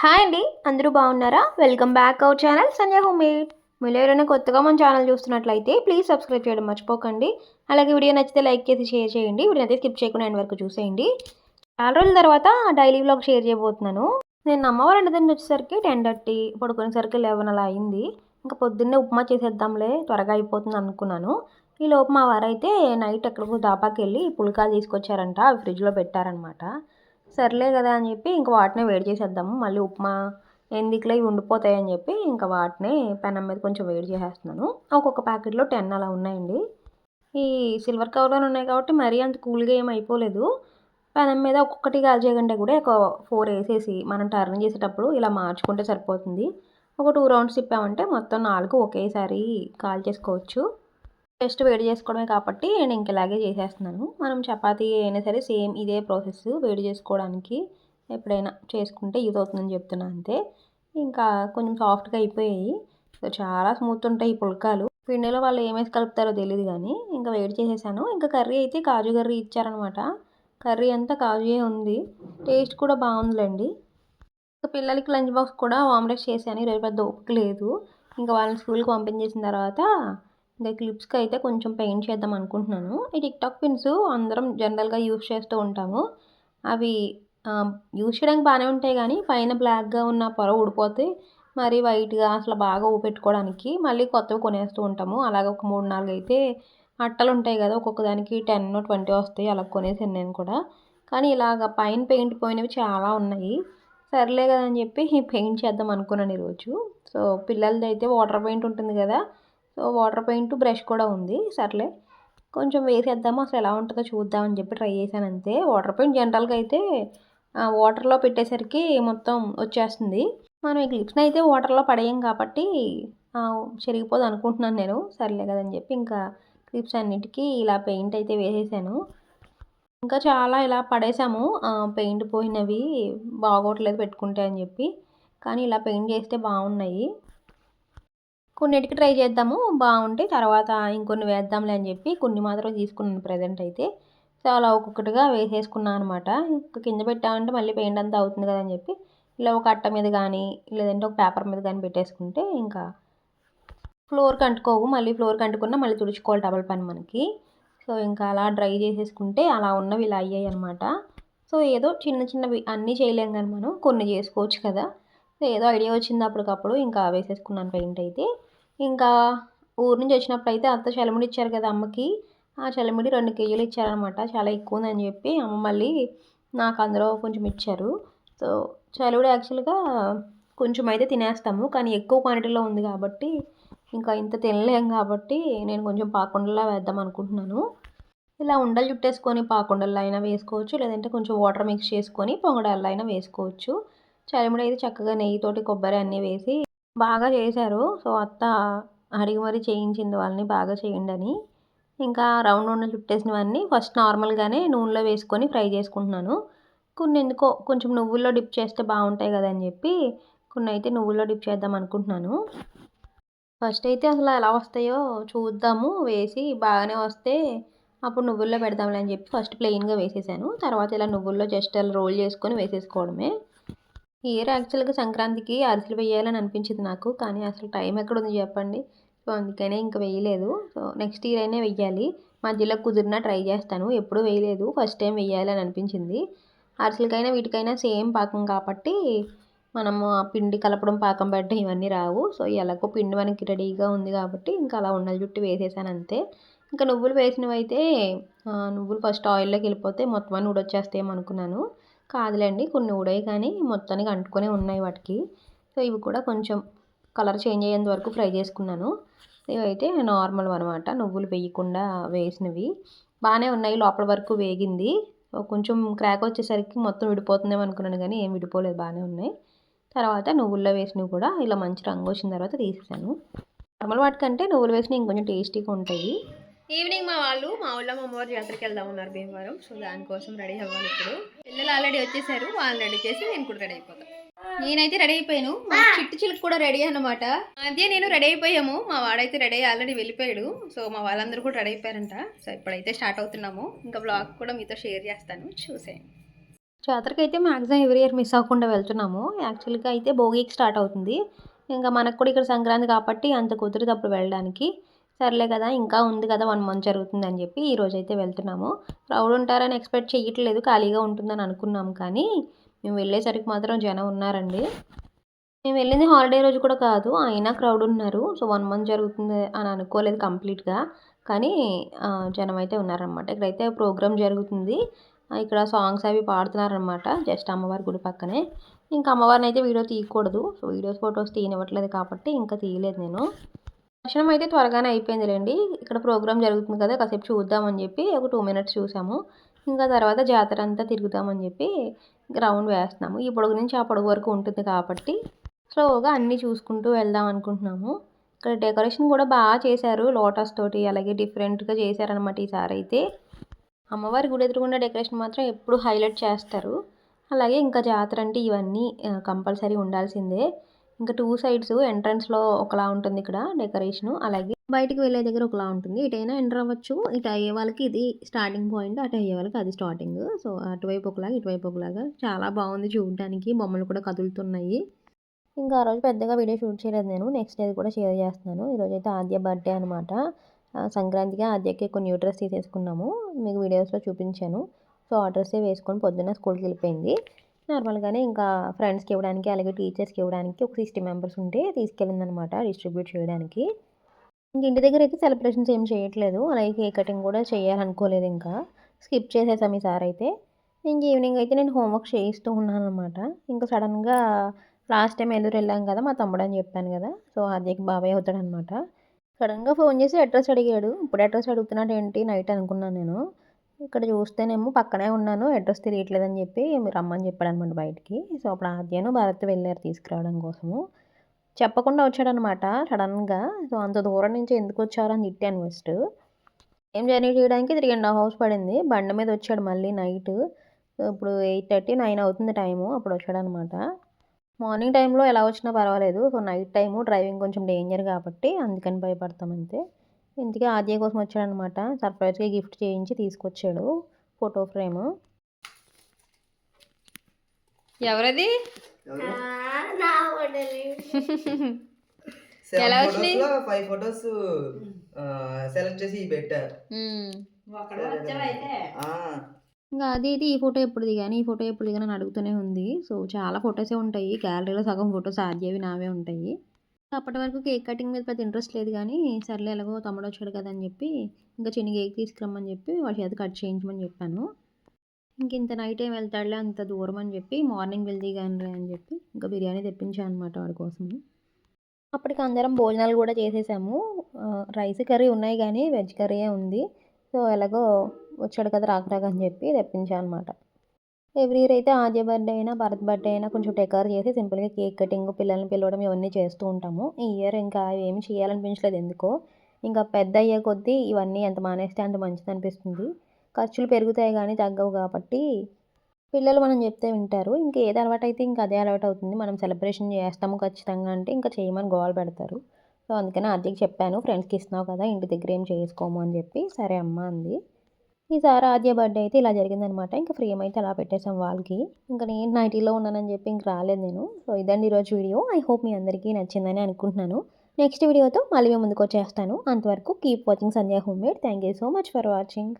Hi అండి అందరూ బాగున్నారా? Welcome back our channel Sanjay home మీరు ఎవరైనా కొత్తగా మన ఛానల్ చూస్తున్నట్లయితే ప్లీజ్ సబ్స్క్రైబ్ చేయడం మర్చిపోకండి. అలాగే వీడియో నచ్చితే లైక్ చేసి షేర్ చేయండి. వీడియో అయితే స్కిప్ చేయకుండా ఎండ్ వరకు చూసేయండి. చాలా రోజుల తర్వాత డైలీ వ్లాగ్ షేర్ చేయబోతున్నాను. నేను అమ్మవారి ఇంటి దగ్గర వచ్చేసరికి టెన్ థర్టీ పడుకునేసరికి లెవెన్ అలా అయింది. ఇంకా పొద్దున్నే ఉప్మా చేసేద్దాంలే త్వరగా అయిపోతుంది అనుకున్నాను. ఈ లోపు మా వారైతే నైట్ ఎక్కడికో దాపాకెళ్ళి వెళ్ళి పుల్కాలు తీసుకొచ్చారంట అవి ఫ్రిడ్జ్లో పెట్టారనమాట సర్లే కదా అని చెప్పి ఇంక వాటినే వేడి చేసేద్దాము. మళ్ళీ ఉప్మా ఎందుకులే ఇవి ఉండిపోతాయి అని చెప్పి ఇంకా వాటినే పెనం మీద కొంచెం వేడి చేసేస్తున్నాను. ఒక్కొక్క ప్యాకెట్లో టెన్ అలా ఉన్నాయండి. ఈ సిల్వర్ కవర్లో ఉన్నాయి కాబట్టి మరీ అంత కూల్గా ఏం అయిపోలేదు. పెనం మీద ఒక్కొక్కటి కాల్చేయకంటే కూడా ఒక ఫోర్ వేసేసి మనం టర్న్ చేసేటప్పుడు ఇలా మార్చుకుంటే సరిపోతుంది. ఒక టూ రౌండ్స్ తిప్పామంటే మొత్తం నాలుగు ఒకేసారి కాల్ చేసుకోవచ్చు. జస్ట్ వేడి చేసుకోవడమే కాబట్టి నేను ఇంక ఇలాగే చేసేస్తున్నాను. మనం చపాతీ అయినా సరే సేమ్ ఇదే ప్రాసెస్ వేడి చేసుకోవడానికి ఎప్పుడైనా చేసుకుంటే యూజ్ అవుతుందని చెప్తున్నా అంతే. ఇంకా కొంచెం సాఫ్ట్గా అయిపోయాయి. సో చాలా స్మూత్ ఉంటాయి ఈ పుల్కాలు. పిండిలో వాళ్ళు ఏమేసి కలుపుతారో తెలియదు కానీ ఇంకా వేడి చేసేసాను. ఇంకా కర్రీ అయితే కాజు కర్రీ ఇచ్చారనమాట కర్రీ అంతా కాజుయే ఉంది. టేస్ట్ కూడా బాగుందిలేండి. ఇంకా పిల్లలకి లంచ్ బాక్స్ కూడా ఆమ్లెట్ చేశాను ఈరోజు పెద్ద ఓపిక లేదు. ఇంకా వాళ్ళని స్కూల్కి పంపించేసిన తర్వాత ఇంకా క్లిప్స్కి అయితే కొంచెం పెయింట్ చేద్దాం అనుకుంటున్నాను. ఈ టిక్టాక్ పిన్స్ అందరం జనరల్గా యూస్ చేస్తూ ఉంటాము. అవి యూస్ చేయడానికి బాగానే ఉంటాయి కానీ పైన బ్లాక్గా ఉన్న పొర ఊడిపోతే మరి వైట్గా అసలు బాగా ఊపెట్టుకోవడానికి మళ్ళీ కొత్తవి కొనేస్తూ ఉంటాము. అలాగే ఒక మూడు నాలుగు అయితే అట్టలు ఉంటాయి కదా ఒక్కొక్క దానికి టెన్ ట్వంటీ వస్తాయి అలా కొనేసాను నేను కూడా. కానీ ఇలాగ పైన పెయింట్ పోయినవి చాలా ఉన్నాయి. సర్లే కదా అని చెప్పి పెయింట్ చేద్దాం అనుకున్నాను ఈరోజు. సో పిల్లలది అయితే వాటర్ పెయింట్ ఉంటుంది కదా సో వాటర్ పెయింట్ బ్రష్ కూడా ఉంది. సర్లే. కొంచెం వేసేద్దాము. అసలు ఎలా ఉంటుందో చూద్దామని చెప్పి ట్రై చేశాను అంతే. వాటర్ పెయింట్ జనరల్గా అయితే వాటర్లో పెట్టేసరికి మొత్తం వచ్చేస్తుంది. మనం ఈ క్లిప్స్ని అయితే వాటర్లో పడేయం కాబట్టి చెరిగిపోదు అనుకుంటున్నాను నేను. సర్లే కదని చెప్పి ఇంకా క్లిప్స్ అన్నిటికీ ఇలా పెయింట్ అయితే వేసేసాను. ఇంకా చాలా ఇలా పడేసాము. పెయింట్ పోయినవి బాగోట్లేదు పెట్టుకుంటే అని చెప్పి. కానీ ఇలా పెయింట్ చేస్తే బాగున్నాయి. కొన్నిటికి ట్రై చేద్దాము బాగుంటే తర్వాత ఇంకొన్ని వేద్దాంలే అని చెప్పి కొన్ని మాత్రం తీసుకున్నాను ప్రజెంట్ అయితే. సో అలా ఒక్కొక్కటిగా వేసేసుకున్నాను అనమాట ఇంకా కింద పెట్టామంటే మళ్ళీ పెయింట్ అంతా అవుతుంది కదా అని చెప్పి ఇలా ఒక అట్ట మీద కానీ లేదంటే ఒక పేపర్ మీద కానీ పెట్టేసుకుంటే ఇంకా ఫ్లోర్కి అంటుకోవు మళ్ళీ ఫ్లోర్కి అంటుకున్నా మళ్ళీ తుడుచుకోవాలి డబల్ పని మనకి. సో ఇంకా అలా డ్రై చేసేసుకుంటే అలా ఉన్నవి ఇలా అయ్యాయి అనమాట సో ఏదో చిన్న చిన్నవి అన్నీ చేయలేం కానీ మనం. కొన్ని చేసుకోవచ్చు కదా. ఏదో ఐడియా వచ్చింది అప్పటికప్పుడు ఇంకా వేసేసుకున్నాను పెయింట్ అయితే. ఇంకా ఊరు నుంచి వచ్చినప్పుడు అయితే అంత చలముడి ఇచ్చారు కదా అమ్మకి. ఆ చలముడి రెండు కేజీలు ఇచ్చారనమాట చాలా ఎక్కువ ఉందని చెప్పి అమ్మ మళ్ళీ నాకు అందులో కొంచెం ఇచ్చారు. సో చలివిడి యాక్చువల్గా కొంచెం అయితే తినేస్తాము కానీ ఎక్కువ క్వాంటిటీలో ఉంది కాబట్టి ఇంకా ఇంత తినలేం కాబట్టి నేను కొంచెం పాకుండలా వేద్దాం అనుకుంటున్నాను. ఇలా ఉండలు చుట్టేసుకొని పాకుండల్లో అయినా వేసుకోవచ్చు లేదంటే కొంచెం వాటర్ మిక్స్ చేసుకొని పొంగడాల్లో అయినా వేసుకోవచ్చు. చలిముడి అయితే చక్కగా నెయ్యితోటి కొబ్బరి అన్నీ వేసి బాగా చేశారు. సో అత్త అడిగి మరీ చేయించింది వాళ్ళని బాగా చేయండి అని. ఇంకా రౌండ్ రౌండ్ చుట్టేసినవన్నీ ఫస్ట్ నార్మల్గానే నూనెలో వేసుకొని ఫ్రై చేసుకుంటున్నాను. కొన్ని ఎందుకో కొంచెం నువ్వుల్లో డిప్ చేస్తే బాగుంటాయి కదా అని చెప్పి కొన్ని అయితే నువ్వుల్లో డిప్ చేద్దాం అనుకుంటున్నాను. ఫస్ట్ అయితే అసలు ఎలా వస్తాయో చూద్దాము. వేసి బాగానే వస్తే అప్పుడు నువ్వుల్లో పెడదాంలే అని చెప్పి ఫస్ట్ ప్లెయిన్గా వేసేసాను. తర్వాత ఇలా నువ్వుల్లో జస్ట్ అలా రోల్ చేసుకొని వేసేసుకోవడమే. ఇయర్ యాక్చువల్గా సంక్రాంతికి అరిసెలు వేయాలని అనిపించింది నాకు కానీ అసలు టైం ఎక్కడ ఉంది చెప్పండి. సో అందుకనే ఇంకా వేయలేదు. సో నెక్స్ట్ ఇయర్ అయినా వెయ్యాలి మధ్యలో కుదిరినా ట్రై చేస్తాను. ఎప్పుడు వేయలేదు. ఫస్ట్ టైం వెయ్యాలని అనిపించింది. అరిసెలకైనా వీటికైనా సేమ్ పాకం కాబట్టి మనము ఆ పిండి కలపడం పాకం పెట్టడం ఇవన్నీ రావు. సో ఎలాగో పిండి మనకి రెడీగా ఉంది కాబట్టి ఇంకా అలా ఉండలు చుట్టి వేసేసాను అంతే. ఇంకా నువ్వులు వేసినవి అయితే నువ్వులు ఫస్ట్ ఆయిల్లోకి వెళ్ళిపోతే మొత్తం అన్ని ఊడొచ్చేస్తాయేమో అనుకున్నాను. కాదులేండి కొన్ని ఊడాయి కానీ మొత్తానికి అంటుకునే ఉన్నాయి వాటికి. సో ఇవి కూడా కొంచెం కలర్ చేంజ్ అయ్యేంత వరకు ఫ్రై చేసుకున్నాను. ఇవైతే నార్మల్ అనమాట నువ్వులు వేయకుండా వేసినవి. బాగానే ఉన్నాయి లోపల వరకు వేగింది. కొంచెం క్రాక్ వచ్చేసరికి మొత్తం విడిపోతుందేమో అనుకున్నాను కానీ ఏం విడిపోలేదు బాగానే ఉన్నాయి. తర్వాత నువ్వుల్లో వేసినవి కూడా ఇలా మంచి రంగు వచ్చిన తర్వాత తీసేసాను. నార్మల్ వాటికంటే నువ్వులు వేసినవి ఇంకొంచెం టేస్టీగా ఉంటాయి. ఈవినింగ్ మా వాళ్ళు మా ఊళ్ళో మా అమ్మవారి జాతరకి వెళ్దాం ఉన్నారు భీమవరం. సో దానికోసం రెడీ అవ్వాలి ఇప్పుడు. పిల్లలు ఆల్రెడీ వచ్చేసారు వాళ్ళు రెడీ చేసి నేను కూడా రెడీ అయిపోతాను నేనైతే రెడీ అయిపోయాను. మా చిట్టు చిలుకు కూడా రెడీ అనమాట అదే నేను రెడీ అయిపోయాము. మా వాడైతే రెడీ ఆల్రెడీ వెళ్ళిపోయాడు. సో మా వాళ్ళందరూ కూడా రెడీ అయిపోయారంట. సో ఇప్పుడైతే స్టార్ట్ అవుతున్నాము. ఇంకా బ్లాగ్ కూడా మీతో షేర్ చేస్తాను. చూసేయండి. జాతరకి అయితే మ్యాక్సిమం ఎవ్రీ ఇయర్ మిస్ అవ్వకుండా వెళ్తున్నాము. యాక్చువల్గా అయితే భోగికి స్టార్ట్ అవుతుంది. ఇంకా మనకు కూడా ఇక్కడ సంక్రాంతి కాబట్టి అంత కుదిరితే అప్పుడు వెళ్ళడానికి. సర్లే కదా ఇంకా ఉంది కదా వన్ మంత్ జరుగుతుంది అని చెప్పి ఈ రోజైతే అయితే వెళ్తున్నాము. క్రౌడ్ ఉంటారని ఎక్స్పెక్ట్ చేయట్లేదు ఖాళీగా ఉంటుందని అనుకున్నాం కానీ మేము వెళ్ళేసరికి మాత్రం జనం ఉన్నారండి. మేము వెళ్ళింది హాలిడే రోజు కూడా కాదు అయినా క్రౌడ్ ఉన్నారు. సో వన్ మంత్ జరుగుతుంది అని అనుకోలేదు కంప్లీట్గా. కానీ జనం అయితే ఉన్నారనమాట ఇక్కడైతే ప్రోగ్రామ్ జరుగుతుంది. ఇక్కడ సాంగ్స్ అవి పాడుతున్నారనమాట జస్ట్ అమ్మవారి గుడి పక్కనే. ఇంకా అమ్మవారిని అయితే వీడియో తీయకూడదు. సో వీడియోస్ ఫొటోస్ తీయనివ్వట్లేదు కాబట్టి ఇంకా తీయలేదు నేను. దర్శనం అయితే త్వరగానే అయిపోయిందిలేండి. ఇక్కడ ప్రోగ్రామ్ జరుగుతుంది కదా కాసేపు చూద్దామని చెప్పి ఒక టూ మినిట్స్ చూసాము. ఇంకా తర్వాత జాతర అంతా తిరుగుదామని చెప్పి రౌండ్ వేస్తున్నాము. ఈ పొడుగు నుంచి ఆ పొడుగు వరకు ఉంటుంది కాబట్టి స్లోగా అన్నీ చూసుకుంటూ వెళ్దాం అనుకుంటున్నాము. ఇక్కడ డెకరేషన్ కూడా బాగా చేశారు లోటస్ తోటి అలాగే డిఫరెంట్గా చేశారనమాట ఈసారి అయితే. అమ్మవారి గుడి ఎదురుగుండా డెకరేషన్ మాత్రం ఎప్పుడు హైలైట్ చేస్తారు. అలాగే ఇంకా జాతర అంటే ఇవన్నీ కంపల్సరీ ఉండాల్సిందే. ఇంకా టూ సైడ్స్ ఎంట్రన్స్లో ఒకలా ఉంటుంది ఇక్కడ డెకరేషన్ అలాగే బయటికి వెళ్ళే దగ్గర ఒకలా ఉంటుంది. ఇటైనా ఎంటర్ అవ్వచ్చు. ఇటు అయ్యే వాళ్ళకి ఇది స్టార్టింగ్ పాయింట్ అటు అయ్యే వాళ్ళకి అది స్టార్టింగ్ సో అటువైపు ఒకలాగా ఇటువైపు ఒకలాగా. చాలా బాగుంది చూడడానికి. బొమ్మలు కూడా కదులుతున్నాయి. ఇంకా ఆ రోజు పెద్దగా వీడియో షూట్ చేయలేదు నేను. నెక్స్ట్ డే కూడా షేర్ చేస్తున్నాను. ఈరోజు అయితే ఆద్య బర్త్డే అనమాట సంక్రాంతికి ఆద్యకి కొన్ని న్యూ డ్రెస్ తీసేసుకున్నాము. మీకు వీడియోస్లో చూపించాను. సో ఆ డ్రెస్సే వేసుకొని పొద్దున్న స్కూల్కి వెళ్ళిపోయింది. నార్మల్గానే ఇంకా ఫ్రెండ్స్కి ఇవ్వడానికి అలాగే టీచర్స్కి ఇవ్వడానికి ఒక సిక్స్టీ మెంబర్స్ ఉంటే తీసుకెళ్ళిందనమాట డిస్ట్రిబ్యూట్ చేయడానికి. ఇంక ఇంటి దగ్గర అయితే సెలబ్రేషన్స్ ఏం చేయట్లేదు. అలాగే కేక్ కటింగ్ కూడా చేయాలనుకోలేదు ఇంకా. స్కిప్ చేసేసాం ఈసారి అయితే. ఇంక ఈవినింగ్ అయితే నేను హోంవర్క్ చేయిస్తూ ఉన్నాను అనమాట ఇంకా సడన్గా లాస్ట్ టైం ఎదురు వెళ్ళాం కదా మా తమ్ముడు అని చెప్పాను కదా. సో అదేకి బాబాయ్ అవుతాడనమాట. సడన్గా ఫోన్ చేసి అడ్రస్ అడిగాడు. ఇప్పుడు అడ్రస్ అడుగుతున్నాడు ఏంటి నైట్ అనుకున్నాను నేను. ఇక్కడ చూస్తేనేమో పక్కనే ఉన్నాను అడ్రస్ తెలియట్లేదని చెప్పి రమ్మని చెప్పాడు అనమాట బయటికి. సో అప్పుడు ఆద్యను భారత్ వెళ్ళారు తీసుకురావడం కోసము. చెప్పకుండా వచ్చాడనమాట సడన్గా. సో అంత దూరం నుంచి ఎందుకు వచ్చారని తిట్టాను ఫస్ట్. ఏం జర్నీ చేయడానికి త్రీ అండ్ హాఫ్ అవర్స్ పడింది. బండి మీద వచ్చాడు మళ్ళీ నైట్. ఇప్పుడు ఎయిట్ థర్టీ నైన్ అవుతుంది టైము. అప్పుడు వచ్చాడనమాట. మార్నింగ్ టైంలో ఎలా వచ్చినా పర్వాలేదు. సో నైట్ టైము డ్రైవింగ్ కొంచెం డేంజర్ కాబట్టి అందుకని భయపడతాం అంతే. ఇంటికి ఆద్య కోసం వచ్చాడనమాట. సర్ప్రైజ్గా గిఫ్ట్ చేయించి తీసుకొచ్చాడు ఫోటో ఫ్రేమ్. ఎవరది? ఎలా వచ్చినాయి? ఫైవ్ ఫొటోస్ సెలెక్ట్ చేసి పెట్టా. ఆ, ఇంకా అది ఇది ఈ ఫోటో ఎప్పుడు దిగాను ఈ ఫోటో ఎప్పుడు దిగాను అని అడుగుతూనే ఉంది. సో చాలా ఫొటోసే ఉంటాయి. గ్యాలరీలో సగం ఫొటోస్ ఆద్యవి నావే ఉంటాయి. అప్పటి వరకు కేక్ కటింగ్ మీద పెద్ద ఇంట్రెస్ట్ లేదు కానీ సర్లే ఎలాగో తమ్ముడు వచ్చాడు కదా అని చెప్పి ఇంకా చిన్న కేక్ తీసుకురమ్మని చెప్పి వాడి చేత కట్ చేయించమని చెప్పాను. ఇంక ఇంత నైట్ ఏం వెళ్తాడులే అంత దూరం అని చెప్పి మార్నింగ్ వెళ్ది కానీ అని చెప్పి ఇంకా బిర్యానీ తెప్పించాను అనమాట వాడి కోసం. అప్పటికి అందరం భోజనాలు కూడా చేసేసాము. రైస్ కర్రీ ఉన్నాయి కానీ వెజ్ కర్రీయే ఉంది. సో ఎలాగో వచ్చాడు కదా రాక రాక అని చెప్పి తెప్పించాను అనమాట ఎవ్రీ ఇయర్ అయితే ఆద్య బర్త్డే అయినా భరత్ బర్త్డే అయినా కొంచెం టెకర్ చేసి సింపుల్గా కేక్ కటింగ్ పిల్లల్ని పిలవడం ఇవన్నీ చేస్తూ ఉంటాము. ఈ ఇయర్ ఇంకా ఏమి చేయాలనిపించలేదు ఎందుకో. ఇంకా పెద్ద అయ్యే కొద్దీ ఇవన్నీ ఎంత మానేస్తే అంత మంచిది అనిపిస్తుంది. ఖర్చులు పెరుగుతాయి కానీ తగ్గవు కాబట్టి పిల్లలు మనం చెప్తే వింటారు. ఇంకా ఏది అలవాటు అయితే ఇంకా అదే అలవాటు అవుతుంది. మనం సెలబ్రేషన్ చేస్తాము ఖచ్చితంగా అంటే ఇంకా చేయమని గోల్ పెడతారు. సో అందుకని ఆద్యకి చెప్పాను ఫ్రెండ్స్కి ఇస్తున్నావు కదా ఇంటి దగ్గర ఏం చేసుకోము అని చెప్పి. సరే అమ్మ అంది. ఈసారి ఆద్య బర్త్డే అయితే ఇలా జరిగిందనమాట. ఇంకా ఫ్రేమ్ అయితే అలా పెట్టేసాం వాళ్ళకి. ఇంకా నేను నైటీలో ఉన్నానని చెప్పి ఇంక రాలేదు నేను. సో ఇదండి ఈరోజు వీడియో. ఐ హోప్ మీ అందరికీ నచ్చిందని అనుకుంటున్నాను. నెక్స్ట్ వీడియోతో మళ్ళీ మేము ముందుకు వచ్చేస్తాను. అంతవరకు keep watching Sandhya home made. Thank you so much for watching.